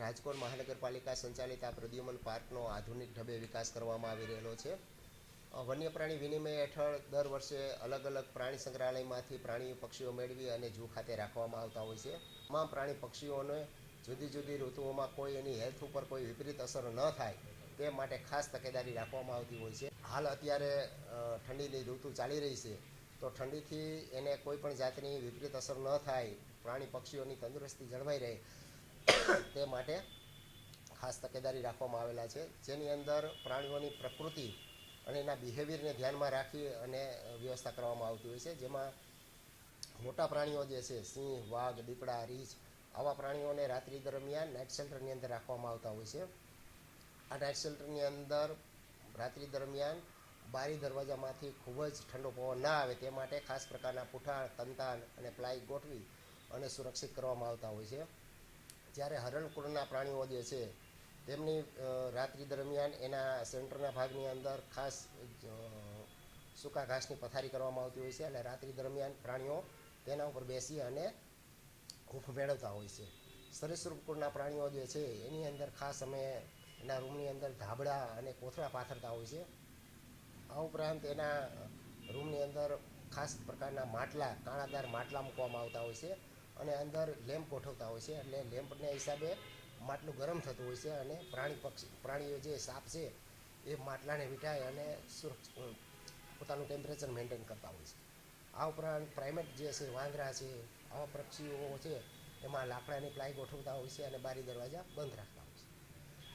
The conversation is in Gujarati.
રાજકોટ મહાનગરપાલિકા સંચાલિત આ પ્રદ્યુમન પાર્કનો આધુનિક ઢબે વિકાસ કરવામાં આવી રહેલો છે. વન્ય પ્રાણી વિનિમય હેઠળ દર વર્ષે અલગ અલગ પ્રાણી સંગ્રહાલયમાંથી પ્રાણી પક્ષીઓ મેળવી અને જૂ ખાતે રાખવામાં આવતા હોય છે. તમામ પ્રાણી પક્ષીઓને જુદી જુદી ઋતુઓમાં કોઈ એની હેલ્થ ઉપર કોઈ વિપરીત અસર ન થાય તે માટે ખાસ તકેદારી રાખવામાં આવતી હોય છે. હાલ અત્યારે ઠંડીની ઋતુ ચાલી રહી છે, તો ઠંડીથી એને કોઈ પણ જાતની વિપરીત અસર ન થાય. પ્રાણી પક્ષીઓની તંદુરસ્તી જળવાઈ રહે. તે માટે ખાસ તકેદારી રાખવામાં આવેલા છે. જેની અંદર પ્રાણીઓની પ્રકૃતિ અને એના બિહેવિયરને ધ્યાનમાં રાખી અને વ્યવસ્થા કરવામાં આવતી હોય છે. જેમાં મોટા પ્રાણીઓ જે છે, સિંહ, વાઘ, દીપડા, રીંછ, આવા પ્રાણીઓને રાત્રિ દરમિયાન નાઇટ શેલ્ટરની અંદર રાખવામાં આવતા હોય છે. આ નાઇટ શેલ્ટરની અંદર રાત્રિ દરમિયાન બારી દરવાજામાંથી ખૂબ જ ઠંડો પવન ના આવે તે માટે ખાસ પ્રકારના પુઠાણ તંતાન અને પ્લાય ગોઠવી અને સુરક્ષિત કરવામાં આવતા હોય છે. જ્યારે હરણકુળના પ્રાણીઓ જે છે, તેમની રાત્રિ દરમિયાન એના સેન્ટરના ભાગની અંદર ખાસ સૂકા ઘાસની પથારી કરવામાં આવતી હોય છે અને રાત્રિ દરમિયાન પ્રાણીઓ તેના ઉપર બેસી અને હૂંફ મેળવતા હોય છે. સરીસૃપ કુળના પ્રાણીઓ જે છે, એની અંદર ખાસ અમે એના રૂમની અંદર ધાબળા અને કોથળા પાથરતા હોય છે. આ ઉપરાંત એના રૂમની અંદર ખાસ પ્રકારના માટલા, કાણાદાર માટલા મૂકવામાં આવતા હોય છે. અને અંદર લેમ્પ ગોઠવતા હોય છે. એટલે લેમ્પને હિસાબે માટલું ગરમ થતું હોય છે અને પ્રાણી પક્ષી, પ્રાણીઓ જે સાપ છે, એ માટલાને વીંટાય અને પોતાનું ટેમ્પરેચર મેન્ટેન કરતા હોય છે. આ ઉપરાંત પ્રાઇમેટ જે છે, વાંદરા છે, આવા પક્ષીઓ છે, એમાં લાકડાની પ્લાય ગોઠવતા હોય છે અને બારી દરવાજા બંધ રાખતા